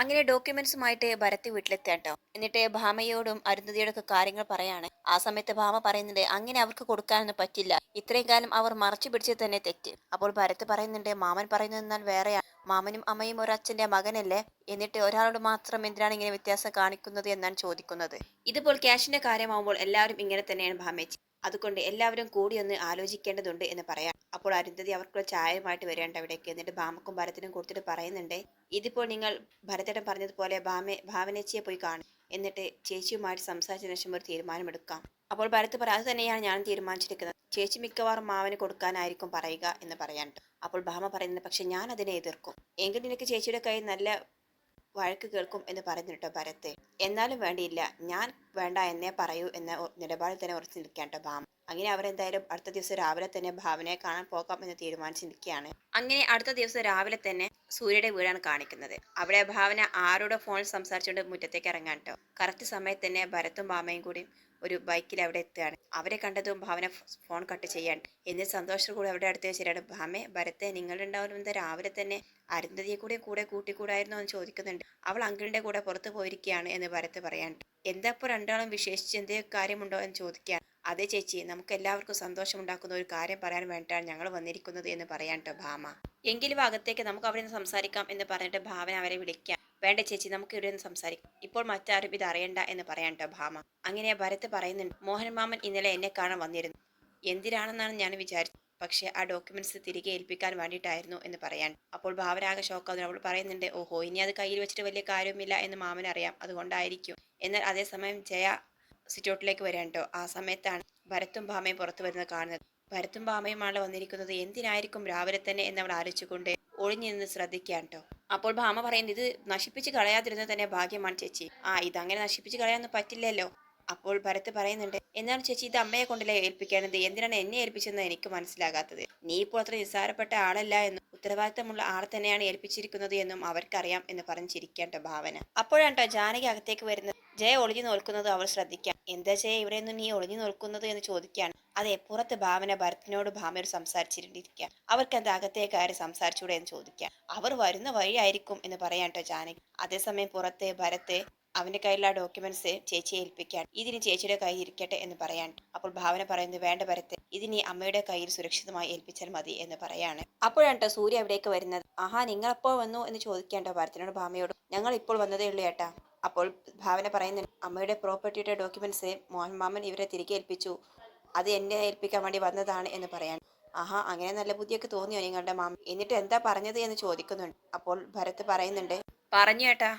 അങ്ങനെ ഡോക്യുമെന്റ്സുമായിട്ട് ഭരത്തി വീട്ടിലെത്തിയാട്ടോ. എന്നിട്ട് ഭാമയോടും അരുന്ധതിയോടൊക്കെ കാര്യങ്ങൾ പറയാണ്. ആ സമയത്ത് ഭാമ പറയുന്നുണ്ട് അങ്ങനെ അവർക്ക് കൊടുക്കാനൊന്നും പറ്റില്ല. ഇത്രയും കാലം അവർ മറച്ചു പിടിച്ചത് തന്നെ തെറ്റ്. അപ്പോൾ ഭരത് പറയുന്നുണ്ട് മാമൻ പറയുന്നത് എന്നാൽ വേറെയാണ് മാമനും അമ്മയും ഒരു അച്ഛന്റെ മകനല്ലേ? എന്നിട്ട് ഒരാളോട് മാത്രം എന്തിനാണ് ഇങ്ങനെ വ്യത്യാസം കാണിക്കുന്നത് എന്നാണ് ചോദിക്കുന്നത്. ഇതിപ്പോൾ ക്യാഷിന്റെ കാര്യമാകുമ്പോൾ എല്ലാവരും ഇങ്ങനെ തന്നെയാണ് ഭാമേച്ചി. അതുകൊണ്ട് എല്ലാവരും കൂടി ഒന്ന് ആലോചിക്കേണ്ടതുണ്ട് എന്ന് പറയാം. അപ്പോൾ അരുന്ധതി അവർക്കുള്ള ചായയുമായിട്ട് വരേണ്ട അവിടേക്ക് എന്നിട്ട് ഭാമക്കും ഭരത്തിനും കൊടുത്തിട്ട് പറയുന്നുണ്ട് ഇതിപ്പോൾ നിങ്ങൾ ഭരതേട്ടൻ പറഞ്ഞതുപോലെ ഭാമെ ഭാവനേച്ചിയെ പോയി കാണും. എന്നിട്ട് ചേച്ചിയുമായിട്ട് സംസാരിച്ച ശേഷം ഒരു തീരുമാനമെടുക്കാം. അപ്പോൾ ഭരത് പറ അത് തന്നെയാണ് ഞാൻ തീരുമാനിച്ചിരിക്കുന്നത്. ചേച്ചി മിക്കവാറും മാവന് കൊടുക്കാനായിരിക്കും പറയുക എന്ന് പറയാനുണ്ട്. അപ്പോൾ ഭാമ പറയുന്നത് പക്ഷെ ഞാൻ അതിനെ എതിർക്കും. എങ്കിൽ നിനക്ക് ചേച്ചിയുടെ കയ്യിൽ നല്ല വഴക്ക് കേൾക്കും എന്ന് പറയുന്നു കേട്ടോ ഭരത് എന്നാലും വേണ്ടിയില്ല. ഞാൻ വേണ്ട എന്നേ പറയൂ എന്ന നിലപാടിൽ തന്നെ ഉറച്ചു നിൽക്കാൻ കേട്ടോ ഭാമ അങ്ങനെ അവരെന്തായാലും അടുത്ത ദിവസം രാവിലെ തന്നെ ഭാവനയെ കാണാൻ പോകാം എന്ന് തീരുമാനിച്ച് നിൽക്കുകയാണ് അങ്ങനെ അടുത്ത ദിവസം രാവിലെ തന്നെ സൂര്യയുടെ വീടാണ് കാണിക്കുന്നത്. അവിടെ ഭാവന ആരോടെ ഫോണിൽ സംസാരിച്ചുകൊണ്ട് മുറ്റത്തേക്ക് ഇറങ്ങാൻ കേട്ടോ കറക്റ്റ് സമയത്ത് തന്നെ ഭരത്തും ഭാമയും കൂടി ഒരു ബൈക്കിൽ അവിടെ എത്തുകയാണ്. അവരെ കണ്ടതും ഭാവന ഫോൺ കട്ട് ചെയ്യാൻ എന്നിട്ട് സന്തോഷം കൂടി അവിടെ അടുത്ത് ശരിയാണ് ഭാമേ ഭരത്തെ നിങ്ങളുണ്ടാവുന്നത് രാവിലെ തന്നെ അരുന്ധതിയെ കൂടെ കൂടെ കൂട്ടിക്കൂടായിരുന്നു എന്ന് ചോദിക്കുന്നുണ്ട്. അവൾ അങ്കിളിന്റെ കൂടെ പുറത്തു പോയിരിക്കുകയാണ് എന്ന് ഭരത്ത് പറയാൻ എന്താ ഇപ്പോൾ രണ്ടാളും വിശേഷിച്ച് എന്തെങ്കിലും കാര്യമുണ്ടോ എന്ന് ചോദിക്കാൻ അതെ ചേച്ചി നമുക്ക് എല്ലാവർക്കും സന്തോഷമുണ്ടാക്കുന്ന ഒരു കാര്യം പറയാൻ വേണ്ടിയിട്ടാണ് ഞങ്ങൾ വന്നിരിക്കുന്നത് എന്ന് പറയാൻ കേട്ടോ ഭാമ. എങ്കിലും അകത്തേക്ക് നമുക്ക് അവിടെ നിന്ന് സംസാരിക്കാം എന്ന് പറഞ്ഞിട്ട് ഭാവന അവരെ വിളിക്കാം. വേണ്ട ചേച്ചി നമുക്ക് ഇവിടെ നിന്ന് സംസാരിക്കാം. ഇപ്പോൾ മറ്റാരും ഇത് അറിയണ്ട എന്ന് പറയാൻ കേട്ടോ ഭാമ. അങ്ങനെ ഭരത് പറയുന്നുണ്ട് മോഹൻ മാമൻ ഇന്നലെ എന്നെ കാണാൻ വന്നിരുന്നു. എന്തിനാണെന്നാണ് ഞാൻ വിചാരിച്ചത്. പക്ഷേ ആ ഡോക്യുമെന്റ്സ് തിരികെ ഏൽപ്പിക്കാൻ വേണ്ടിയിട്ടായിരുന്നു എന്ന് പറയാൻ അപ്പോൾ ഭാവനാകെ ഷോക്കാവുന്നു അവൾ പറയുന്നുണ്ട് ഓഹോ ഇനി അത് കയ്യിൽ വെച്ചിട്ട് വലിയ കാര്യവുമില്ല എന്ന് മാമൻ അറിയാം അതുകൊണ്ടായിരിക്കും. എന്നാൽ അതേസമയം ജയ സിറ്റൗട്ടിലേക്ക് വരാൻ കേട്ടോ ആ സമയത്താണ് ഭരത്തും ഭാമയും പുറത്തു വരുന്നത് കാണുന്നത്. ഭരത്തും ഭാമയുമാണ് വന്നിരിക്കുന്നത്. എന്തിനായിരിക്കും രാവിലെ തന്നെ എന്ന് അവൾ ആലോചിച്ചുകൊണ്ട് ഒളിഞ്ഞു നിന്ന് ശ്രദ്ധിക്കാൻ അപ്പോൾ ഭാമ പറയുന്നത് ഇത് നശിപ്പിച്ച് കളയാതിരുന്നത് തന്നെ ഭാഗ്യമാണ് ചേച്ചി. ആ ഇതങ്ങനെ നശിപ്പിച്ച് കളയാനൊന്നും പറ്റില്ലല്ലോ. അപ്പോൾ ഭരത്ത് പറയുന്നുണ്ട് എന്നാൽ ചേച്ചി ഇത് അമ്മയെ കൊണ്ടല്ലേ ഏൽപ്പിക്കേണ്ടത് എന്തിനാണ് എന്നെ ഏൽപ്പിച്ചതെന്ന് എനിക്ക് മനസ്സിലാകാത്തത്? നീ ഇപ്പോൾ അത്ര നിസ്സാരപ്പെട്ട ആളല്ല എന്നും ഉത്തരവാദിത്തമുള്ള ആൾ തന്നെയാണ് ഏൽപ്പിച്ചിരിക്കുന്നത് എന്നും അവർക്കറിയാം എന്ന് പറഞ്ഞിരിക്കേണ്ട ഭാവന. അപ്പോഴാണ് ജാനകി അകത്തേക്ക് വരുന്നത്. ജയ ഒളിഞ്ഞു നോൽക്കുന്നത് അവൾ ശ്രദ്ധിക്കാം. എന്താ ജയ ഇവിടെ നിന്ന് നീ ഒളിഞ്ഞു നോൽക്കുന്നത് എന്ന് ചോദിക്കുകയാണ്. അതെ പുറത്ത് ഭാവന ഭരത്തിനോട് ഭാമയോട് സംസാരിച്ചിരിക്കുക അവർക്ക് എന്താ അകത്തേക്ക് കയറി സംസാരിച്ചൂടെ എന്ന് ചോദിക്കാം അവർ വരുന്ന വഴിയായിരിക്കും എന്ന് പറയാൻ കേട്ടോ ജാനകി. അതേസമയം പുറത്തെ ഭരത്തെ അവന്റെ കയ്യിലുള്ള ഡോക്യുമെന്റ്സ് ചേച്ചിയെ ഏൽപ്പിക്കാൻ ഇതിന് ചേച്ചിയുടെ കയ്യിൽ ഇരിക്കട്ടെ എന്ന് പറയാൻ. അപ്പോൾ ഭാവന പറയുന്നത് വേണ്ട പരത്തെ ഇതിനി അമ്മയുടെ കയ്യിൽ സുരക്ഷിതമായി ഏൽപ്പിച്ചാൽ മതി എന്ന് പറയാണ്. അപ്പോഴാണ് സൂര്യ അവിടേക്ക് വരുന്നത്. ആഹാ നിങ്ങൾ എപ്പോ വന്നു? എന്ന് ചോദിക്കേണ്ട ഭരത്തിനോട് ഭാമയോട്. ഞങ്ങൾ ഇപ്പോൾ വന്നതേ ഉള്ളൂ ഏട്ടാ. അപ്പോൾ ഭാവന പറയുന്നുണ്ട് അമ്മയുടെ പ്രോപ്പർട്ടിയുടെ ഡോക്യുമെന്റ്സ് മോഹൻ മാമൻ ഇവരെ തിരികെ ഏൽപ്പിച്ചു. അത് എന്നെ ഏൽപ്പിക്കാൻ വേണ്ടി വന്നതാണ് എന്ന് പറയാൻ. ആഹാ അങ്ങനെ നല്ല ബുദ്ധിയൊക്കെ തോന്നിയോ നിങ്ങളുടെ മാമ എന്നിട്ട് എന്താ പറഞ്ഞത് എന്ന് ചോദിക്കുന്നുണ്ട്. അപ്പോൾ ഭരത് പറയുന്നുണ്ട് പറഞ്ഞു ഏട്ടാ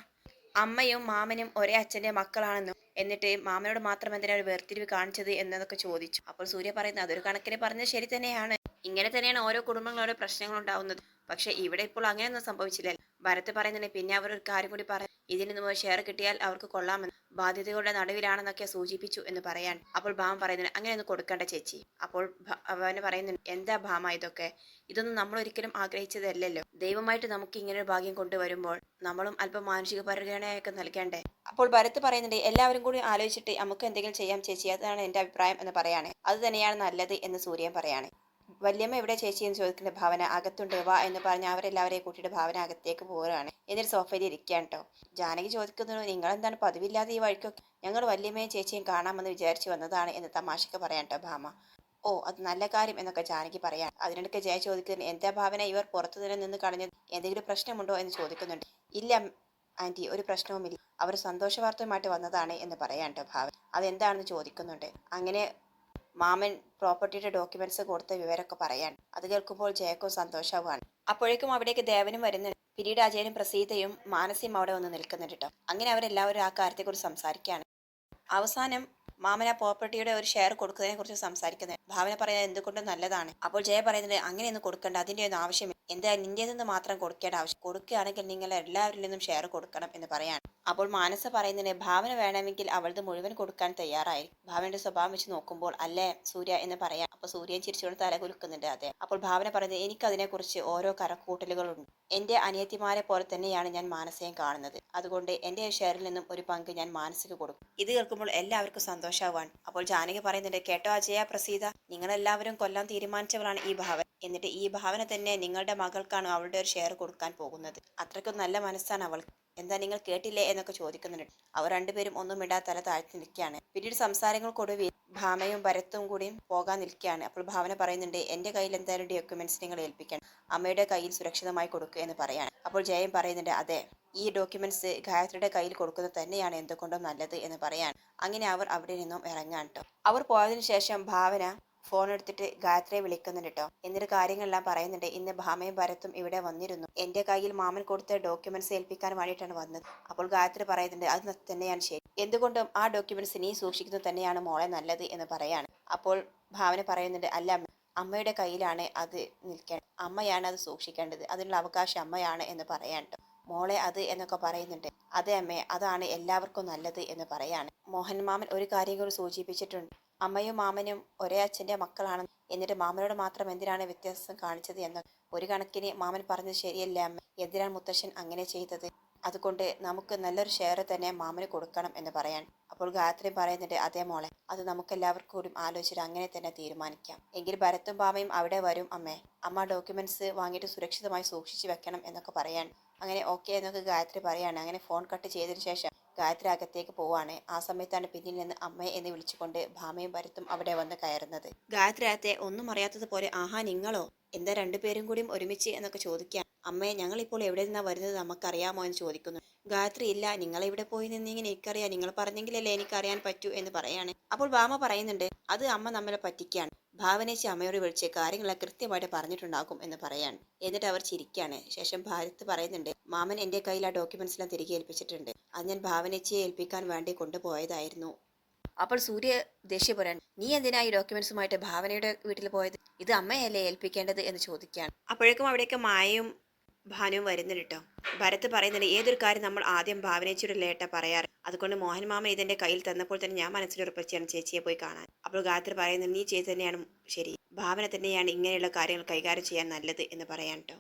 അമ്മയും മാമനും ഒരേ അച്ഛന്റെ മക്കളാണെന്നും എന്നിട്ട് മാമനോട് മാത്രം എന്തിനാ ഒരു വേർതിരിവ് കാണിച്ചത് എന്നതൊക്കെ ചോദിച്ചു. അപ്പോൾ സൂര്യ പറയുന്നത് അതൊരു കണക്കിന് പറഞ്ഞത് ശരി തന്നെയാണ്. ഇങ്ങനെ തന്നെയാണ് ഓരോ കുടുംബങ്ങളും ഓരോ പ്രശ്നങ്ങൾ ഉണ്ടാവുന്നത്. പക്ഷെ ഇവിടെ ഇപ്പോൾ അങ്ങനെയൊന്നും സംഭവിച്ചില്ല. ഭരത് പറയുന്നുണ്ട് പിന്നെ അവർ ഒരു കാര്യം കൂടി പറഞ്ഞു ഇതിൽ മുമ്പ് ഷെയർ കിട്ടിയാൽ അവർക്ക് കൊള്ളാമെന്ന്. ബാധ്യതകളുടെ നടുവിലാണെന്നൊക്കെ സൂചിപ്പിച്ചു എന്ന് പറയാൻ. അപ്പോൾ ഭാമ പറയുന്നുണ്ട് അങ്ങനെയൊന്നും കൊടുക്കേണ്ട ചേച്ചി. അപ്പോൾ അവന് പറയുന്നുണ്ട് എന്താ ഭാമ ഇതൊക്കെ? ഇതൊന്നും നമ്മൾ ഒരിക്കലും ആഗ്രഹിച്ചതല്ലല്ലോ. ദൈവമായിട്ട് നമുക്ക് ഇങ്ങനെ ഒരു ഭാഗ്യം കൊണ്ടുവരുമ്പോൾ നമ്മളും അല്പം മാനുഷിക പരിഗണനയൊക്കെ നൽകേണ്ടേ? അപ്പോൾ ഭരത് പറയുന്നുണ്ട് എല്ലാവരും കൂടി ആലോചിച്ചിട്ട് നമുക്ക് എന്തെങ്കിലും ചെയ്യാം ചേച്ചി. അതാണ് എന്റെ അഭിപ്രായം എന്ന് പറയാണ്. അത് തന്നെയാണ് നല്ലത് എന്ന് സൂര്യൻ പറയാണ്. വല്യമ്മ എവിടെ ചേച്ചി എന്ന് ചോദിക്കുന്ന ഭാവന അകത്തുണ്ട് വാ എന്ന് പറഞ്ഞ് അവരെല്ലാവരെയും കൂട്ടിയിട്ട് ഭാവന അകത്തേക്ക് പോവുകയാണ്. എന്നിട്ട് സോഫയിൽ ഇരിക്കുകയാണ് കേട്ടോ ജാനകി ചോദിക്കുന്നു നിങ്ങൾ എന്താണ് പതിവില്ലാതെ ഈ വഴിക്കൊക്കെ ഞങ്ങൾ വല്യമ്മയും ചേച്ചിയും കാണാമെന്ന് വിചാരിച്ചു വന്നതാണ് എന്ന് തമാശക്ക് പറയാൻ കേട്ടോ ഭാമ. ഓ അത് നല്ല കാര്യം എന്നൊക്കെ ജാനകി പറയാം അതിനിടയ്ക്ക് ജയ ചോദിക്കുന്നു എന്താ ഭാവന ഇവർ പുറത്തു തന്നെ നിന്ന് കളഞ്ഞത്? എന്തെങ്കിലും പ്രശ്നമുണ്ടോ? എന്ന് ചോദിക്കുന്നുണ്ട്. ഇല്ല ആന്റി ഒരു പ്രശ്നവുമില്ല. അവർ സന്തോഷവാർത്തയുമായിട്ട് വന്നതാണ് എന്ന് പറയാൻ കേട്ടോ ഭാവന. അതെന്താണെന്ന് ചോദിക്കുന്നുണ്ട്? അങ്ങനെ മാമൻ പ്രോപ്പർട്ടിയുടെ ഡോക്യുമെന്റ്സ് കൊടുത്ത വിവരമൊക്കെ പറയാൻ. അത് കേൾക്കുമ്പോൾ ജയക്കും സന്തോഷവുമാണ്. അപ്പോഴേക്കും അവിടേക്ക് ദേവനും വരുന്നുണ്ട് പിന്നീട് അജയനും പ്രസീതയും മാനസിയും അവിടെ വന്ന് നിൽക്കുന്നുണ്ട് കേട്ടോ. അങ്ങനെ അവരെല്ലാവരും ആ കാര്യത്തെക്കുറിച്ച് സംസാരിക്കുകയാണ്. അവസാനം മാമൻ ആ പ്രോപ്പർട്ടിയുടെ ഒരു ഷെയർ കൊടുക്കുന്നതിനെ കുറിച്ച് സംസാരിക്കുന്നത് ഭാവന പറയുന്നത് എന്തുകൊണ്ടും നല്ലതാണ്. അപ്പോൾ ജയ പറയുന്നത് അങ്ങനെയൊന്നും കൊടുക്കേണ്ട അതിന്റെ ഒന്നും ആവശ്യമില്ല. എന്താ നിന്റെ മാത്രം കൊടുക്കേണ്ട ആവശ്യം? കൊടുക്കുകയാണെങ്കിൽ നിങ്ങൾ എല്ലാവരിൽ നിന്നും ഷെയർ കൊടുക്കണം എന്ന് പറയാണ്. അപ്പോൾ മാനസ പറയുന്നതിന് ഭാവന വേണമെങ്കിൽ അവളത് മുഴുവൻ കൊടുക്കാൻ തയ്യാറായി ഭാവനയുടെ സ്വഭാവം വെച്ച് നോക്കുമ്പോൾ അല്ലേ സൂര്യ എന്ന് പറയാം. അപ്പോൾ സൂര്യൻ ചിരിച്ചുകൊണ്ട് തല കുലുക്കുന്നുണ്ട് അതെ. അപ്പോൾ ഭാവന പറയുന്നത് എനിക്ക് അതിനെക്കുറിച്ച് ഓരോ കറക്കൂട്ടലുകളുണ്ട് എന്റെ അനിയത്തിമാരെ പോലെ തന്നെയാണ് ഞാൻ മാനസയും കാണുന്നത്. അതുകൊണ്ട് എന്റെ ഷെയറിൽ നിന്നും ഒരു പങ്ക് ഞാൻ മാനസിക കൊടുക്കും. ഇത് കേൾക്കുമ്പോൾ എല്ലാവർക്കും സന്തോഷമാവാൻ അപ്പോൾ ജാനകി പറയുന്നുണ്ട് കേട്ടോ അജയ പ്രസീത നിങ്ങളെല്ലാവരും കൊല്ലാൻ തീരുമാനിച്ചവളാണ് ഈ ഭാവന എന്നിട്ട് ഈ ഭാവന തന്നെ നിങ്ങളുടെ മകൾക്കാണ് അവളുടെ ഒരു ഷെയർ കൊടുക്കാൻ പോകുന്നത്. അത്രയ്ക്കും നല്ല മനസ്സാണ് അവൾ. എന്താ നിങ്ങൾ കേട്ടില്ലേ? എന്നൊക്കെ ചോദിക്കുന്നുണ്ട്. അവർ രണ്ടുപേരും ഒന്നും ഇടാ തല താഴ്ത്തി നിൽക്കുകയാണ്. പിന്നീട് സംസാരങ്ങൾക്കൊടുവിൽ ഭാമയും ഭരത്തും കൂടിയും പോകാൻ നിൽക്കുകയാണ്. അപ്പോൾ ഭാവന പറയുന്നുണ്ട് എന്റെ കയ്യിൽ എന്തായാലും ഡോക്യുമെന്റ്സ് നിങ്ങൾ ഏൽപ്പിക്കണം. അമ്മയുടെ കയ്യിൽ സുരക്ഷിതമായി കൊടുക്കുക എന്ന് പറയാണ്. അപ്പോൾ ജയൻ പറയുന്നുണ്ട് അതെ ഈ ഡോക്യുമെന്റ്സ് ഗായത്രിയുടെ കയ്യിൽ കൊടുക്കുന്നത് തന്നെയാണ്. എന്തുകൊണ്ടും നല്ലത് എന്ന് പറയാൻ അങ്ങനെ അവർ അവിടെ നിന്നും ഇറങ്ങാൻ കേട്ടോ അവർ പോയതിനു ശേഷം ഭാവന ഫോൺ എടുത്തിട്ട് ഗായത്രിയെ വിളിക്കുന്നുണ്ട് കേട്ടോ എന്നിട്ട് കാര്യങ്ങളെല്ലാം പറയുന്നുണ്ട്. ഇന്ന് ഭാമയും ഭരത്തും ഇവിടെ വന്നിരുന്നു. എന്റെ കയ്യിൽ മാമൻ കൊടുത്ത ഡോക്യുമെന്റ്സ് ഏൽപ്പിക്കാൻ വേണ്ടിയിട്ടാണ് വന്നത്. അപ്പോൾ ഗായത്രി പറയുന്നുണ്ട് അത് തന്നെയാണ് ശരി. എന്തുകൊണ്ടും ആ ഡോക്യുമെന്റ്സ് നീ സൂക്ഷിക്കുന്നത് തന്നെയാണ് മോളെ നല്ലത് എന്ന് പറയാണ്. അപ്പോൾ ഭാവന പറയുന്നുണ്ട് അല്ല അമ്മ, അമ്മയുടെ കയ്യിലാണ് അത് നിൽക്കേണ്ടത് അമ്മയാണ് അത് സൂക്ഷിക്കേണ്ടത്. അതിനുള്ള അവകാശം അമ്മയാണ് എന്ന് പറയാൻ ട്ടോ. മോളെ അത് എന്നൊക്കെ പറയുന്നുണ്ട്. അതെ അമ്മേ അതാണ് എല്ലാവർക്കും നല്ലത് എന്ന് പറയാണ്. മോഹൻ മാമൻ ഒരു കാര്യം കൂടി സൂചിപ്പിച്ചിട്ടുണ്ട്. അമ്മയും മാമനും ഒരേ അച്ഛന്റെ മക്കളാണ്. എന്നിട്ട് മാമനോട് മാത്രം എന്തിനാണ് വ്യത്യാസം കാണിച്ചത് എന്ന് ഒരു കണക്കിന് മാമൻ പറഞ്ഞത് ശരിയല്ല അമ്മ? എന്തിനാണ് മുത്തശ്ശൻ അങ്ങനെ ചെയ്തത്? അതുകൊണ്ട് നമുക്ക് നല്ലൊരു ഷെയർ തന്നെ മാമന് കൊടുക്കണം എന്ന് പറയാൻ അപ്പോൾ ഗായത്രി പറയുന്നുണ്ട് അതേ മോളെ അത് നമുക്ക് എല്ലാവർക്കും കൂടി ആലോചിച്ചിട്ട് അങ്ങനെ തന്നെ തീരുമാനിക്കാം. എങ്കിൽ ഭരത്തും പാമയും അവിടെ വരും അമ്മേ. അമ്മ ഡോക്യുമെന്റ്സ് വാങ്ങിയിട്ട് സുരക്ഷിതമായി സൂക്ഷിച്ചു വെക്കണം എന്നൊക്കെ പറയാൻ അങ്ങനെ ഓക്കെ എന്നൊക്കെ ഗായത്രി പറയാണ്. അങ്ങനെ ഫോൺ കട്ട് ചെയ്തതിനു ശേഷം ഗായത്രി അകത്തേക്ക് പോവാണ്. ആ സമയത്താണ് പിന്നിൽ നിന്ന് അമ്മയെ എന്ന് വിളിച്ചുകൊണ്ട് ഭാമയും ഭരത്തും അവിടെ വന്ന് കയറുന്നത്. ഗായത്രി അകത്തെ ഒന്നും അറിയാത്തതുപോലെ ആഹാ നിങ്ങളോ? എന്താ രണ്ടുപേരും കൂടിയും ഒരുമിച്ച്? എന്നൊക്കെ ചോദിക്കാം അമ്മേ ഞങ്ങളിപ്പോൾ എവിടെ നിന്നാ വരുന്നത് നമുക്കറിയാമോ എന്ന് ചോദിക്കുന്നു. ഗായത്രി ഇല്ല നിങ്ങൾ ഇവിടെ പോയി നിന്നിങ്ങനെ എനിക്കറിയാം. നിങ്ങൾ പറഞ്ഞെങ്കിലല്ലേ എനിക്കറിയാൻ പറ്റൂ എന്ന് പറയാണ്. അപ്പോൾ ഭാമ പറയുന്നുണ്ട് അത് അമ്മ നമ്മളെ പറ്റിക്കാണ്. ഭാവനേച്ചി അമ്മയോട് വിളിച്ച് കാര്യങ്ങളൊക്കെ കൃത്യമായിട്ട് പറഞ്ഞിട്ടുണ്ടാകും എന്ന് പറയാണ്. എന്നിട്ട് അവർ ചിരിക്കാണ്. ശേഷം ഭാരത് പറയുന്നുണ്ട് മാമൻ എന്റെ കയ്യിൽ ആ ഡോക്യുമെന്റ്സ് എല്ലാം തിരികെ ഏൽപ്പിച്ചിട്ടുണ്ട്. അത് ഞാൻ ഭാവനേച്ചിയെ ഏൽപ്പിക്കാൻ വേണ്ടി കൊണ്ടുപോയതായിരുന്നു. അപ്പോൾ സൂര്യ ദേഷ്യപ്പെടാൻ നീ എന്തിനാ ഈ ഡോക്യുമെന്റ്സുമായിട്ട് ഭാവനയുടെ വീട്ടിൽ പോയത്? ഇത് അമ്മയല്ലേ ഏൽപ്പിക്കേണ്ടത്? എന്ന് ചോദിക്കുകയാണ് അപ്പോഴേക്കും അവിടേക്ക് മായയും ഭാനുവും വരുന്നുണ്ട് കേട്ടോ ഭരത് പറയുന്നുണ്ട് ഏതൊരു കാര്യം നമ്മൾ ആദ്യം ഭാവനേച്ചിയുടെ ലേട്ട പറയാറ്. അതുകൊണ്ട് മോഹൻ മാമൻ ഇതിന്റെ കയ്യിൽ തന്നപ്പോൾ തന്നെ ഞാൻ മനസ്സിലുറപ്പിച്ചാണ് ചേച്ചിയെ പോയി കാണാൻ. അപ്പോൾ ഗായത്രി പറയുന്നത് നീ ചെയ്ത് തന്നെയാണ് ശരി. ഭാവന തന്നെയാണ് ഇങ്ങനെയുള്ള കാര്യങ്ങൾ കൈകാര്യം ചെയ്യാൻ നല്ലത് എന്ന് പറയാൻ കേട്ടോ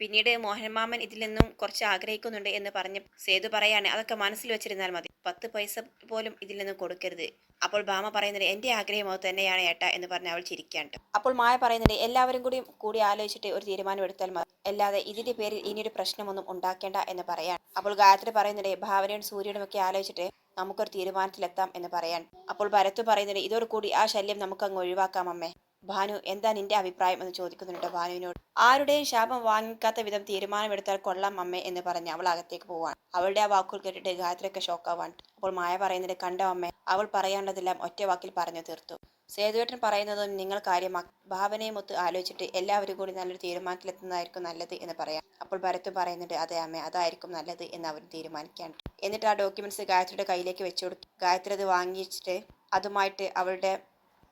പിന്നീട് മോഹൻ മാമൻ ഇതിൽ നിന്നും കുറച്ച് ആഗ്രഹിക്കുന്നുണ്ട് എന്ന് പറഞ്ഞ് സേതു പറയാണ് അതൊക്കെ മനസ്സിൽ വെച്ചിരുന്നാൽ മതി. പത്ത് പൈസ പോലും ഇതിൽ നിന്ന് കൊടുക്കരുത്. അപ്പോൾ ഭാമ പറയുന്നത് എന്റെ ആഗ്രഹം അത് തന്നെയാണ് ഏട്ട എന്ന് പറഞ്ഞ് അവൾ ചിരിക്കാൻ അപ്പോൾ മായ പറയുന്നത് എല്ലാവരും കൂടി കൂടി ആലോചിച്ചിട്ട് ഒരു തീരുമാനം എടുത്താൽ മതി. അല്ലാതെ ഇതിന്റെ പേരിൽ ഇനിയൊരു പ്രശ്നമൊന്നും ഉണ്ടാക്കേണ്ട എന്ന് പറയാൻ. അപ്പോൾ ഗായത്രി പറയുന്നത് ഭാവനയും സൂര്യനും ഒക്കെ ആലോചിച്ചിട്ട് നമുക്കൊരു തീരുമാനത്തിലെത്താം എന്ന് പറയാൻ. അപ്പോൾ ഭരത്ത് പറയുന്നത് ഇതോടുകൂടി ആ ശല്യം നമുക്ക് അങ്ങ് ഒഴിവാക്കാം അമ്മേ. ഭാനു എന്താ നിന്റെ അഭിപ്രായം എന്ന് ചോദിക്കുന്നുണ്ട് ഭാനുവിനോട്. ആരുടെയും ശാപം വാങ്ങിക്കാത്ത വിധം തീരുമാനമെടുത്താൽ കൊള്ളാം അമ്മേ എന്ന് പറഞ്ഞ് അവൾ അകത്തേക്ക് പോവാൻ അവളുടെ ആ വാക്കുകൾ കേട്ടിട്ട് ഗായത്രിയൊക്കെ ഷോക്കാവാൻ അപ്പോൾ മായ പറയുന്നത് കണ്ട അമ്മേ അവൾ പറയാനുള്ളതെല്ലാം ഒറ്റ വാക്കിൽ പറഞ്ഞു തീർത്തു. സേതുവേട്ടൻ പറയുന്നതും നിങ്ങൾ കാര്യമാക്കി. ഭാവനയും ഒത്ത് ആലോചിച്ചിട്ട് എല്ലാവരും കൂടി നല്ലൊരു തീരുമാനത്തിലെത്തുന്നതായിരിക്കും നല്ലത് എന്ന് പറയാം. അപ്പോൾ ഭരത്തും പറയുന്നുണ്ട് അതെ അമ്മ അതായിരിക്കും നല്ലത് എന്ന് അവർ തീരുമാനിക്കാൻ. എന്നിട്ട് ആ ഡോക്യുമെന്റ്സ് ഗായത്രിയുടെ കയ്യിലേക്ക് വെച്ചു കൊടുത്തു. ഗായത്രി അത് വാങ്ങിച്ചിട്ട് അതുമായിട്ട് അവളുടെ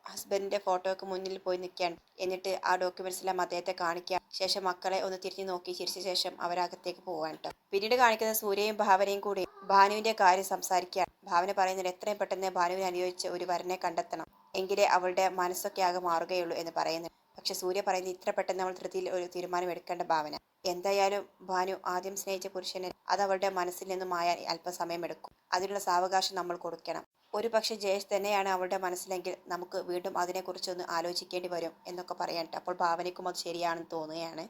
ഹസ്ബൻഡിന്റെ ഫോട്ടോയ്ക്ക് മുന്നിൽ പോയി നിൽക്കുകയാണ് എന്നിട്ട് ആ ഡോക്യുമെന്റ്സ് എല്ലാം അദ്ദേഹത്തെ കാണിക്കുക ശേഷം മക്കളെ ഒന്ന് തിരിഞ്ഞു നോക്കി. ചിരിച്ച ശേഷം അവരകത്തേക്ക് കേട്ടോ പിന്നീട് കാണിക്കുന്ന സൂര്യയും ഭാവനയും കൂടി ഭാനുവിന്റെ കാര്യം സംസാരിക്കുകയാണ് ഭാവന പറയുന്നത് എത്രയും പെട്ടെന്ന് ഭാനുവിനെ അനുയോജിച്ച് ഒരു വരനെ കണ്ടെത്തണം. എങ്കിലേ അവളുടെ മനസ്സൊക്കെ ആകെ മാറുകയുള്ളൂ എന്ന് പറയുന്നു പക്ഷെ സൂര്യ പറയുന്നത് ഇത്ര പെട്ടെന്ന് അവൾ ധൃതിയിൽ ഒരു തീരുമാനം എടുക്കേണ്ട ഭാവന. എന്തായാലും ഭാനു ആദ്യം സ്നേഹിച്ച പുരുഷനെ അത് അവളുടെ മനസ്സിൽ നിന്നും മായാൻ അല്പസമയം എടുക്കും അതിനുള്ള സാവകാശം നമ്മൾ കൊടുക്കണം. ഒരു പക്ഷെ ജയേഷ് തന്നെയാണ് അവളുടെ മനസ്സിലെങ്കിൽ നമുക്ക് വീണ്ടും അതിനെക്കുറിച്ചൊന്ന് ആലോചിക്കേണ്ടി വരും എന്നൊക്കെ പറയാൻ അപ്പോൾ ഭാവനയ്ക്കും അത് ശരിയാണെന്ന് തോന്നുകയാണ്.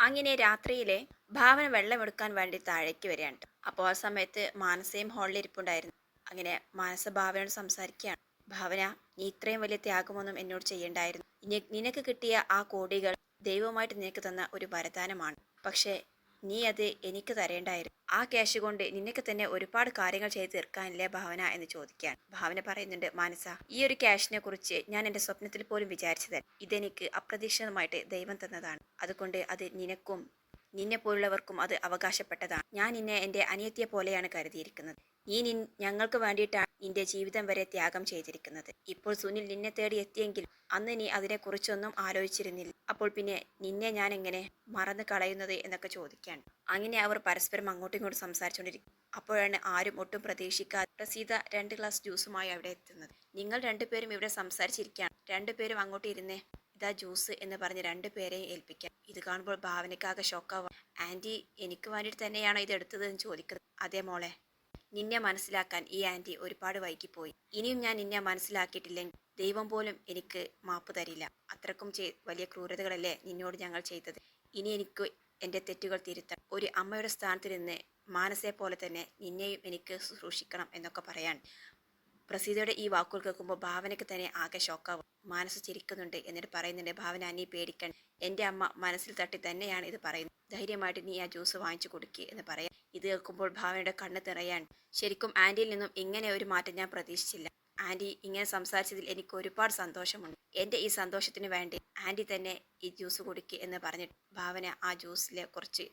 അങ്ങനെ രാത്രിയിലെ ഭാവന വെള്ളമെടുക്കാൻ വേണ്ടി താഴേക്ക് വരികയാണ്. അപ്പോൾ ആ സമയത്ത് മാനസയും ഹാളിൽ ഇരിപ്പുണ്ടായിരുന്നു. അങ്ങനെ മാനസ ഭാവനയോട് സംസാരിക്കുകയാണ്. ഭാവന നീ ഇത്രയും വലിയ ത്യാഗമൊന്നും എന്നോട് ചെയ്യണ്ടായിരുന്നു. നിനക്ക് കിട്ടിയ ആ കോടികൾ ദൈവമായിട്ട് നിനക്ക് തന്ന ഒരു വരദാനമാണ്. പക്ഷേ നീ അത് എനിക്ക് തരേണ്ടായിരുന്നു. ആ ക്യാഷ് കൊണ്ട് നിനക്ക് തന്നെ ഒരുപാട് കാര്യങ്ങൾ ചെയ്ത് തീർക്കാനില്ലേ ഭാവന എന്ന് ചോദിക്കാൻ. ഭാവന പറയുന്നുണ്ട് മാനസ ഈ ഒരു ക്യാഷിനെ കുറിച്ച് ഞാൻ എന്റെ സ്വപ്നത്തിൽ പോലും വിചാരിച്ചതല്ല. ഇതെനിക്ക് അപ്രതീക്ഷിതമായിട്ട് ദൈവം തന്നതാണ്. അതുകൊണ്ട് അത് നിനക്കും നിന്നെ പോലുള്ളവർക്കും അത് അവകാശപ്പെട്ടതാണ്. ഞാൻ നിന്നെ എന്റെ അനിയത്തിയെ പോലെയാണ് കരുതിയിരിക്കുന്നത്. നീ നിൻ ഞങ്ങൾക്ക് വേണ്ടിയിട്ടാണ് നിന്റെ ജീവിതം വരെ ത്യാഗം ചെയ്തിരിക്കുന്നത്. ഇപ്പോൾ സുനിൽ നിന്നെ തേടി എത്തിയെങ്കിൽ അന്ന് നീ അതിനെക്കുറിച്ചൊന്നും ആലോചിച്ചിരുന്നില്ല. അപ്പോൾ പിന്നെ നിന്നെ ഞാൻ എങ്ങനെ മറന്നു കളയുന്നത് എന്നൊക്കെ ചോദിക്കാൻ അങ്ങനെ അവർ പരസ്പരം അങ്ങോട്ടും ഇങ്ങോട്ടും സംസാരിച്ചുകൊണ്ടിരിക്കും. അപ്പോഴാണ് ആരും ഒട്ടും പ്രതീക്ഷിക്കാതെ പ്രസീത രണ്ട് ഗ്ലാസ് ജ്യൂസുമായി അവിടെ എത്തുന്നത്. നിങ്ങൾ രണ്ടുപേരും ഇവിടെ സംസാരിച്ചിരിക്കുകയാണ്. രണ്ടുപേരും അങ്ങോട്ട് ഇരുന്നേ ഇതാ ജ്യൂസ് എന്ന് പറഞ്ഞ് രണ്ടുപേരെയും ഏൽപ്പിക്കാം ഇത് കാണുമ്പോൾ ഭാവനയ്ക്കാകെ ഷോക്കാവും ആന്റി എനിക്ക് വേണ്ടിയിട്ട് തന്നെയാണോ ഇത് എടുത്തതെന്ന് ചോദിക്കുന്നത്? അതേ മോളെ. നിന്നെ മനസ്സിലാക്കാൻ ഈ ആന്റി ഒരുപാട് വൈകിപ്പോയി. ഇനിയും ഞാൻ നിന്നെ മനസ്സിലാക്കിയിട്ടില്ലെങ്കിൽ ദൈവം പോലും എനിക്ക് മാപ്പ് തരില്ല. അത്രക്കും വലിയ ക്രൂരതകളല്ലേ നിന്നോട് ഞങ്ങൾ ചെയ്തത്. ഇനി എനിക്ക് എന്റെ തെറ്റുകൾ തിരുത്താൻ ഒരു അമ്മയുടെ സ്ഥാനത്ത് നിന്ന് മാനസയെ പോലെ തന്നെ നിന്നെയും എനിക്ക് സൂക്ഷിക്കണം എന്നൊക്കെ പറയാൻ പ്രസീതയുടെ ഈ വാക്കുകൾ കേൾക്കുമ്പോൾ ഭാവനയ്ക്ക് തന്നെ ആകെ ഷോക്കാവും മാനസ് ചിരിക്കുന്നുണ്ട് എന്നിട്ട് പറയുന്നുണ്ട് ഭാവന നീ പേടിക്കണം എന്റെ അമ്മ മനസ്സിൽ തട്ടി തന്നെയാണ് ഇത് പറയുന്നത്. ധൈര്യമായിട്ട് നീ ആ ജ്യൂസ് വാങ്ങിച്ചു കൊടുക്കുക എന്ന് പറയാം. ഇത് കേൾക്കുമ്പോൾ ഭാവനയുടെ കണ്ണ് തിറയാൻ ശരിക്കും ആന്റിയിൽ നിന്നും ഇങ്ങനെ ഒരു മാറ്റം ഞാൻ പ്രതീക്ഷിച്ചില്ല. ആന്റി ഇങ്ങനെ സംസാരിച്ചതിൽ എനിക്ക് ഒരുപാട് സന്തോഷമുണ്ട്. എന്റെ ഈ സന്തോഷത്തിന് വേണ്ടി ആന്റി തന്നെ ഈ ജ്യൂസ് കുടിക്കുക എന്ന് പറഞ്ഞിട്ട് ഭാവന ആ ജ്യൂസിലെ കുറച്ച്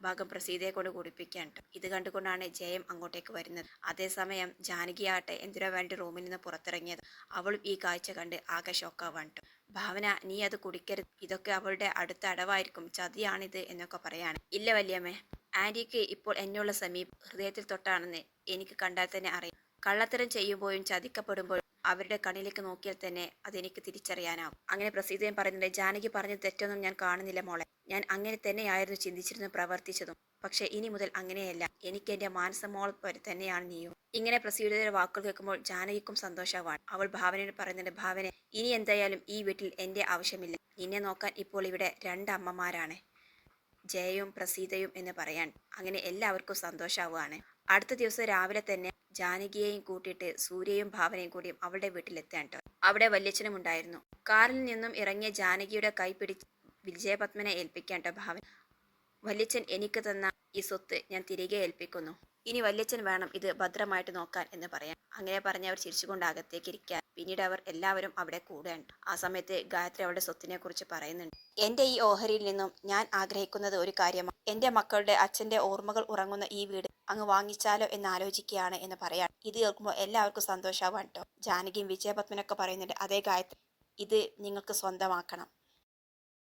ഭാഗം പ്രസീതയെ കൊണ്ട് കുടിപ്പിക്കാൻ. ഇത് കണ്ടുകൊണ്ടാണ് ജയം അങ്ങോട്ടേക്ക് വരുന്നത്. അതേസമയം ജാനകിയാട്ടെ എന്തിനോ വേണ്ടി റൂമിൽ നിന്ന് പുറത്തിറങ്ങിയത്? അവളും ഈ കാഴ്ച കണ്ട് ആകെ ഷോക്കാവാൻ. ഭാവന നീ അത് കുടിക്കരുത്. ഇതൊക്കെ അവളുടെ അടുത്ത അടവായിരിക്കും. ചതിയാണിത് എന്നൊക്കെ പറയാണ്. ഇല്ല വല്യമ്മേ. ആന്റിക്ക് ഇപ്പോൾ എന്നുള്ള സമീപം ഹൃദയത്തിൽ തൊട്ടാണെന്ന് എനിക്ക് കണ്ടാൽ തന്നെ അറിയാം. കള്ളത്തരം ചെയ്യുമ്പോഴും ചതിക്കപ്പെടുമ്പോഴും അവരുടെ കണ്ണിലേക്ക് നോക്കിയാൽ തന്നെ അതെനിക്ക് തിരിച്ചറിയാനാവും. അങ്ങനെ പ്രസീതയും പറയുന്നുണ്ട് ജാനകി പറഞ്ഞ തെറ്റൊന്നും ഞാൻ കാണുന്നില്ല മോളെ. ഞാൻ അങ്ങനെ തന്നെയായിരുന്നു ചിന്തിച്ചിരുന്നു പ്രവർത്തിച്ചതും. പക്ഷെ ഇനി മുതൽ അങ്ങനെയല്ല. എനിക്ക് എന്റെ മാനസമോൾ പോലെ തന്നെയാണ് നീയും. ഇങ്ങനെ പ്രസീതയുടെ വാക്കുകൾ കേൾക്കുമ്പോൾ ജാനകിക്കും സന്തോഷമാണ്. അവൾ ഭാവനയോട് പറയുന്നുണ്ട് ഭാവന ഇനി എന്തായാലും ഈ വീട്ടിൽ എന്റെ ആവശ്യമില്ല. നിന്നെ നോക്കാൻ ഇപ്പോൾ ഇവിടെ രണ്ട് അമ്മമാരാണ് ജയയും പ്രസീതയും എന്ന് പറയാൻ. അങ്ങനെ എല്ലാവർക്കും സന്തോഷാവുകയാണ്. അടുത്ത ദിവസം രാവിലെ തന്നെ ജാനകിയെയും കൂട്ടിയിട്ട് സൂര്യയും ഭാവനയും കൂടിയും അവളുടെ വീട്ടിലെത്താൻ ട്ടോ. അവിടെ വല്യച്ഛനും ഉണ്ടായിരുന്നു കാറിൽ നിന്നും ഇറങ്ങിയ ജാനകിയുടെ കൈ പിടിച്ച് വിജയപത്മനെ ഏൽപ്പിക്കാൻ ട്ടോ ഭാവന വല്യച്ഛൻ എനിക്ക് തന്ന ഈ സ്വത്ത് ഞാൻ തിരികെ ഏൽപ്പിക്കുന്നു. ഇനി വല്യച്ഛൻ വേണം ഇത് ഭദ്രമായിട്ട് നോക്കാൻ എന്ന് പറയാം അങ്ങനെ പറഞ്ഞ് അവർ ചിരിച്ചുകൊണ്ട് അകത്തേക്ക് ഇരിക്കാൻ. പിന്നീട് അവർ എല്ലാവരും അവിടെ കൂടേണ്ട ആ സമയത്ത് ഗായത്രി അവളുടെ സ്വത്തിനെ കുറിച്ച് പറയുന്നുണ്ട്. എന്റെ ഈ ഓഹരിയിൽ നിന്നും ഞാൻ ആഗ്രഹിക്കുന്നത് ഒരു കാര്യമാണ്. എന്റെ മക്കളുടെ അച്ഛന്റെ ഓർമ്മകൾ ഉറങ്ങുന്ന ഈ വീട് അങ്ങ് വാങ്ങിച്ചാലോ എന്ന് ആലോചിക്കുകയാണ് എന്ന് പറയാൻ ഇത് കേൾക്കുമ്പോൾ എല്ലാവർക്കും സന്തോഷമാവാണ് കേട്ടോ ജാനകിയും വിജയപത്മനൊക്കെ പറയുന്നുണ്ട് അതേ ഗായത്രി ഇത് നിങ്ങൾക്ക് സ്വന്തമാക്കണം.